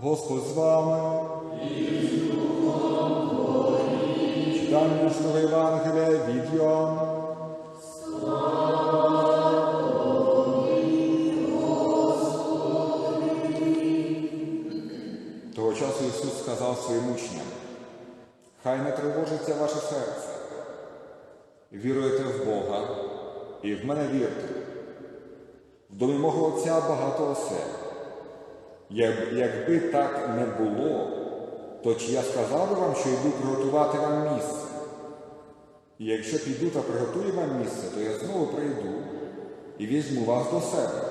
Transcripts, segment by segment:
Господь з вами. Читання Святого Євангелія від Йоанна. Того часу Ісус сказав своїм учням, хай не тривожиться ваше серце. Віруєте в Бога і в мене вірте. В домі мого Отця багато осель. Як- Якби так не було, то чи я сказав би вам, що йду приготувати вам місце? І якщо піду та приготую вам місце, то я знову прийду і візьму вас до себе,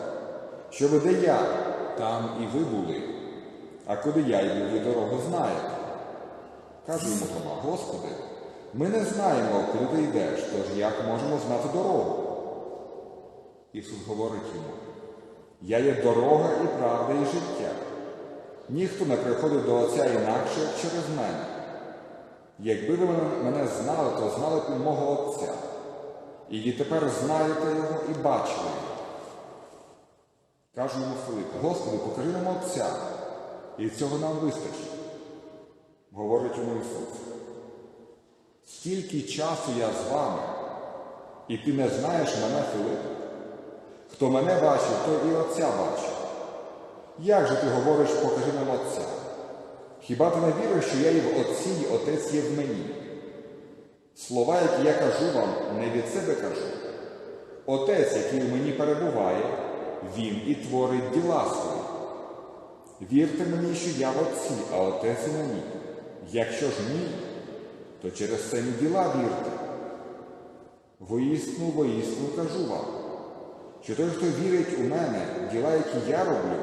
щоб де я, там і ви були, а куди я йду, ви дорогу знаєте. Кажу йому Тома, Господи, ми не знаємо, куди ти йдеш, тож як можемо знати дорогу? Ісус говорить йому, я є дорога і правда, і життя. Ніхто не приходить до Отця інакше, як через мене. Якби ви мене- знали, то знали б і мого Отця. І відтепер знаєте його і бачили його. Кажу йому Филипп, Господи, покажи нам Отця, і цього нам вистачить. Говорить йому Ісус. Стільки часу я з вами, і ти не знаєш мене, Филип. Хто мене бачив, той і Отця бачив. Як же ти говориш, покажи нам Отця? Хіба ти не віриш, що я є в Отці, і Отець є в мені? Слова, які я кажу вам, не від себе кажу. Отець, який в мені перебуває, він і творить діла свої. Вірте мені, що я в Отці, а Отець у мені. Якщо ж ні, то через це діла вірте. Воістину, воістину кажу вам, що той, хто вірить у мене, діла, які я роблю,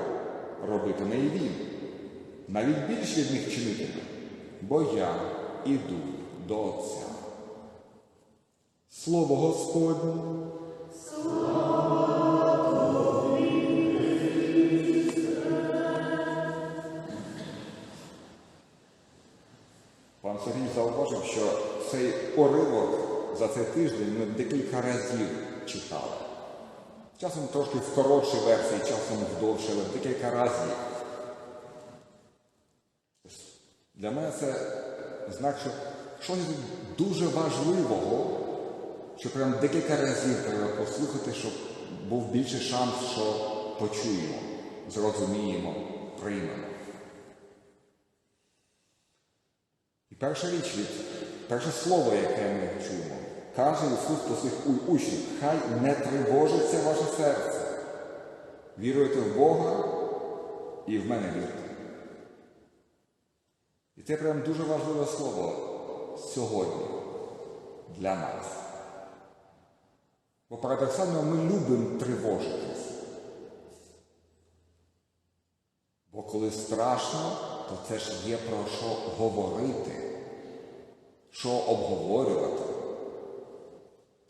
робитиме і він. Навіть більш від них чинитиме, бо я іду до Отця. Слово Господнє. Пан Сергій зауважив, що цей уривок за цей тиждень ми декілька разів читали. Часом трошки в коротшій версії, часом вдовше, але декілька разів. Для мене це знак, що щось дуже важливого, що прям декілька разів треба послухати, щоб був більший шанс, що почуємо, зрозуміємо, приймемо. І перша річ від, перше слово, яке ми чуємо, каже Ісус до своїх учнів, хай не тривожиться ваше серце. Віруєте в Бога і в мене вірте. І це прям дуже важливе слово сьогодні для нас. Бо парадоксально ми любимо тривожитись. Бо коли страшно, то це ж є про що говорити, що обговорювати,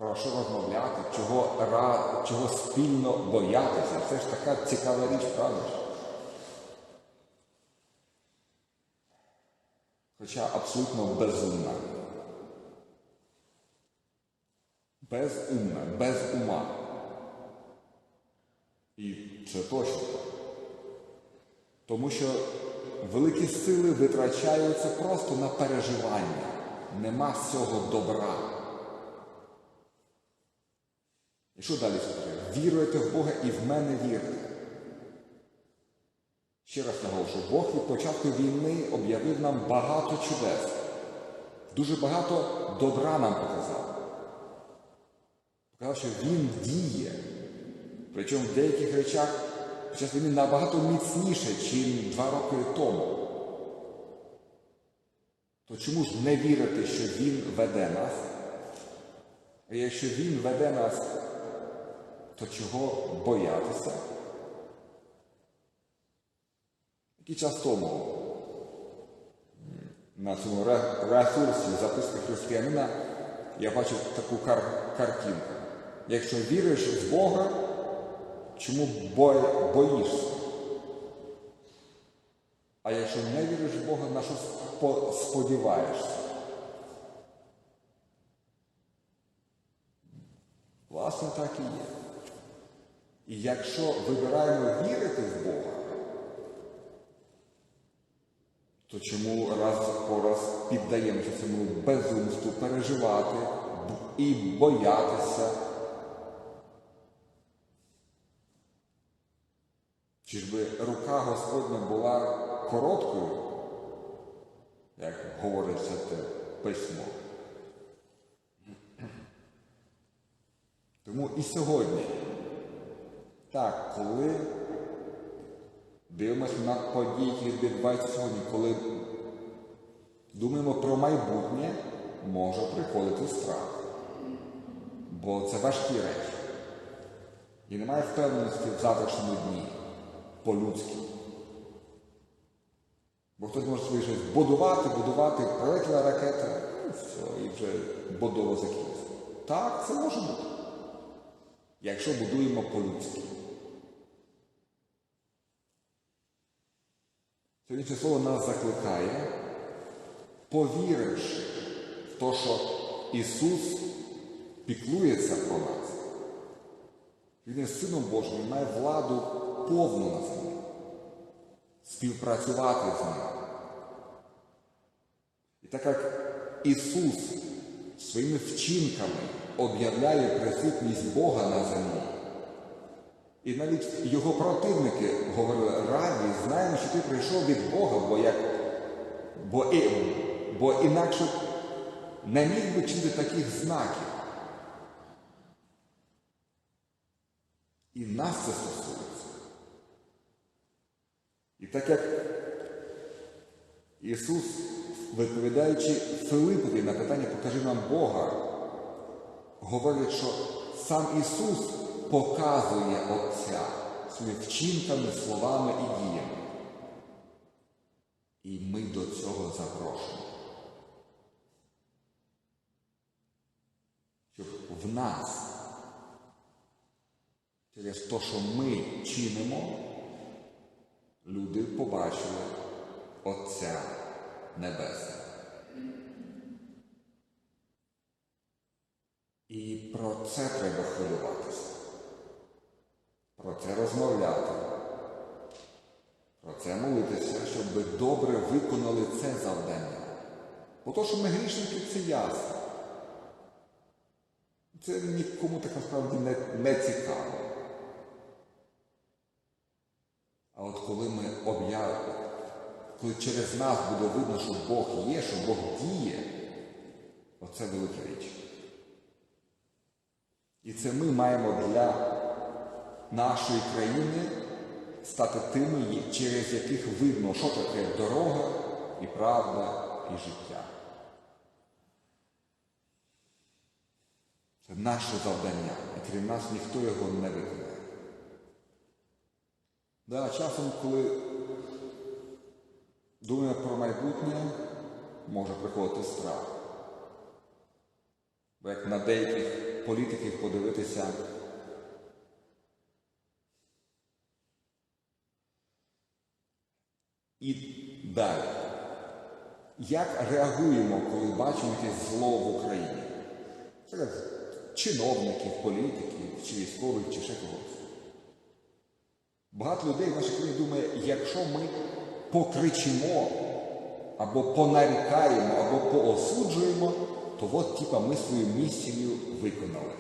про що розмовляти, чого, ра- чого спільно боятися. Це ж така цікава річ, правда ж? Хоча абсолютно безумна. Безумна, без ума. І це точно. Тому що великі сили витрачаються просто на переживання. Нема з цього добра. І що далі сказати? Віруєте в Бога і в мене вірте. Ще раз наголошую, Бог від початку війни об'явив нам багато чудес. Дуже багато добра нам показав. Показав, що Він діє. Причому в деяких речах під час війни набагато міцніше, ніж два роки тому. То чому ж не вірити, що Він веде нас? А якщо Він веде нас, то чого боятися? Який час тому на цьому ресурсі записки християнина я бачив таку кар- картинку. Якщо віриш в Бога, чому бо- боїшся? А якщо не віриш в Бога, на що спо- сподіваєшся? Власне, так і є. І якщо вибираємо вірити в Бога, то чому раз по раз піддаємося цьому безумству переживати і боятися? Чи ж би рука Господня була короткою, як говорить це письмо? Тому і сьогодні, так, коли дивимося на події, які відбуваються сьогодні, коли думаємо про майбутнє, може приходити страх. Бо це важкі речі. І немає впевненості в завтрашньому дні по-людськи. Бо хтось може собі щось будувати, будувати, прилетіла ракета, ну все, і вже будова закінчиться. Так, це може бути. Якщо будуємо по-людськи. Сьогоднішнє слово нас закликає, повіривши в те, що Ісус піклується про нас. Він є Сином Божим, Він має владу повну на землі, співпрацювати з ним. І так як Ісус своїми вчинками об'являє присутність Бога на землі, і навіть його противники говорили, раді, знаємо, що ти прийшов від Бога, бо як бо, і, бо інакше не міг би чинити таких знаків. І нас це стосується. І так як Ісус, відповідаючи Филипові на питання Покажи нам Бога, говорить, що сам Ісус показує Отця своїми вчинками, словами і діями. І ми до цього запрошуємо. Щоб в нас через те, що ми чинимо, люди побачили Отця Небесного. І про це треба хвилюватися, про це розмовляти, про це молитися, щоб ви добре виконали це завдання. Бо то, що ми грішники, це ясно. Це нікому так насправді не, не цікаво. А от коли ми об'явимо, коли через нас буде видно, що Бог є, що Бог діє, оце велика річ. І це ми маємо для нашої країни стати тими, через яких видно, що таке дорога і правда і життя. Це наше завдання, і крім нас ніхто його не виконає. Да, часом, коли думаємо про майбутнє, може приходити страх. Бо як на деяких політиків подивитися, і далі. Як реагуємо, коли бачимо якесь зло в Україні? Це чиновників, політиків, чи військових, чи ще когось. Багато людей в нашій країні думає, якщо ми покричимо, або понарікаємо, або поосуджуємо, то от типа ми свою місію виконали.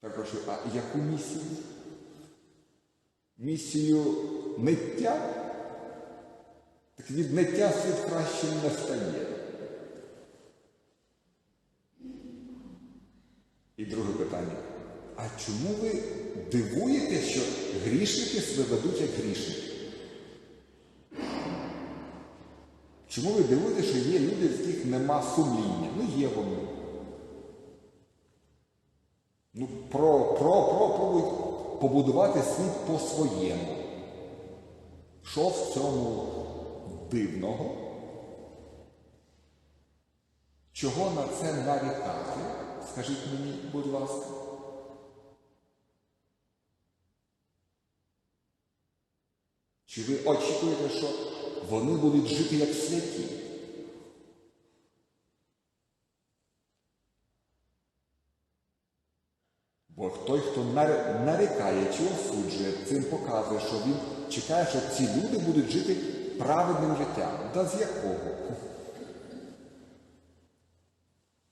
Так прошу, а яку місію? Місію ниття? Так від ниття світ краще не стає. І друге питання. А чому ви дивуєте, що грішники себе ведуть як грішники? Чому ви дивуєте, що є люди, в яких нема сумління? Ну є вони. Ну, про, про, про, пробують побудувати світ по-своєму. Що в цьому дивного? Чого на це нарікати? Скажіть мені, будь ласка. Чи ви очікуєте, що вони будуть жити як святі? Бо той, хто нарікає чи осуджує, цим показує, що він чекає, що ці люди будуть жити праведним життям. Та з якого?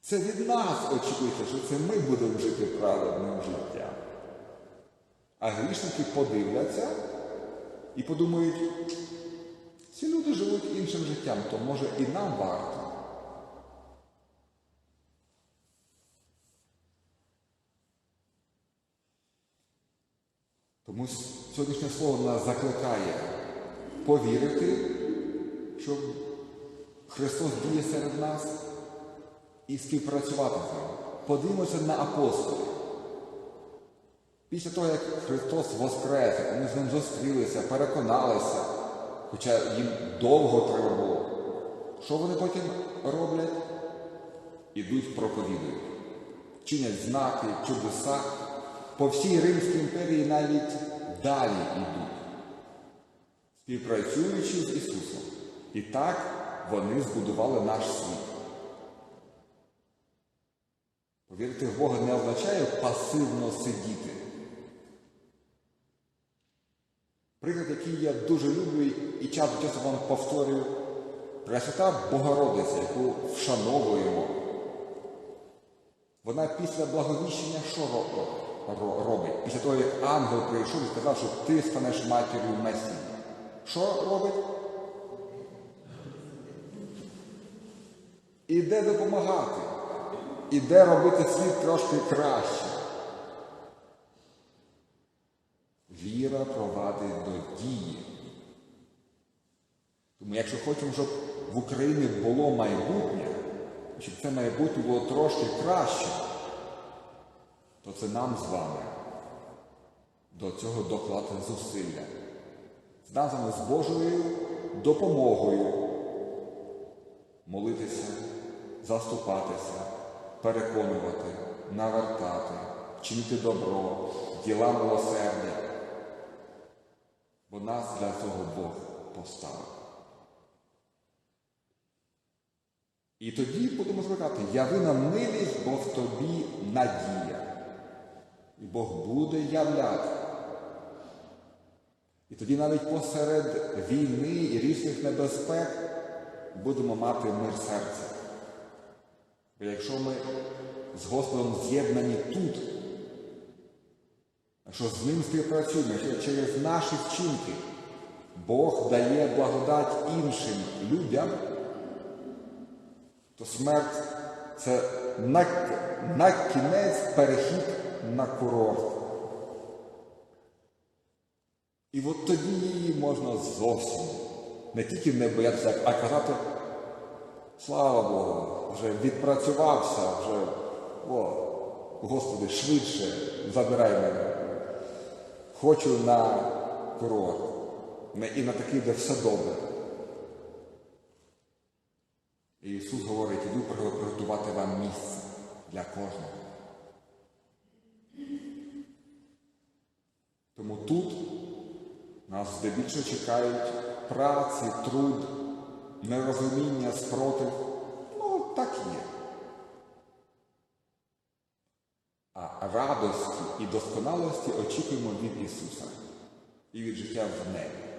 Це від нас очікується, що це ми будемо жити праведним життям. А грішники подивляться і подумають, ці люди живуть іншим життям, то може і нам варто. Тому сьогоднішнє слово нас закликає повірити, що Христос діє серед нас і співпрацювати з ним. Подивимося на апостолів. Після того, як Христос воскрес, вони з ним зустрілися, переконалися, хоча їм довго треба було, що вони потім роблять? Ідуть проповідують, чинять знаки, чудеса. По всій Римській імперії навіть далі йдуть, співпрацюючи з Ісусом. І так вони збудували наш світ. Повірити в Бога не означає пасивно сидіти. Приклад, який я дуже люблю і час до часу вам повторюю, Пресвята Богородиця, яку вшановуємо. Вона після благовіщення що ро- ро- робить? Після того, як ангел прийшов і сказав, що ти станеш матір'ю Месії. Що робить? Іде допомагати. Іде робити світ трошки краще. Віра провадить до дії. Тому якщо хочемо, щоб в Україні було майбутнє, щоб це майбутнє було трошки краще, то це нам з вами до цього докладати зусилля. З вами з Божою допомогою молитися, заступатися, переконувати, навертати, вчинити добро, діла милосердя. Бо нас для цього Бог поставив. І тоді будемо звикати, яви нам милість, бо в тобі надія. І Бог буде являти. І тоді навіть посеред війни і різних небезпек будемо мати мир серця. Бо якщо ми з Господом з'єднані тут, якщо з ним співпрацюємо, якщо через наші вчинки Бог дає благодать іншим людям, то смерть це на, на кінець перехід на курорт. І от тоді її можна зовсім не тільки не боятися, а казати, слава Богу, вже відпрацювався, вже, о, Господи, швидше забирай мене. Хочу на курорт. І на такий, де все добре. І Ісус говорить, іду приготувати вам місце для кожного. Тому тут нас здебільшого чекають праці, труд, нерозуміння, спротив. Ну, так є. А радості і досконалості очікуємо від Ісуса і від життя в небі.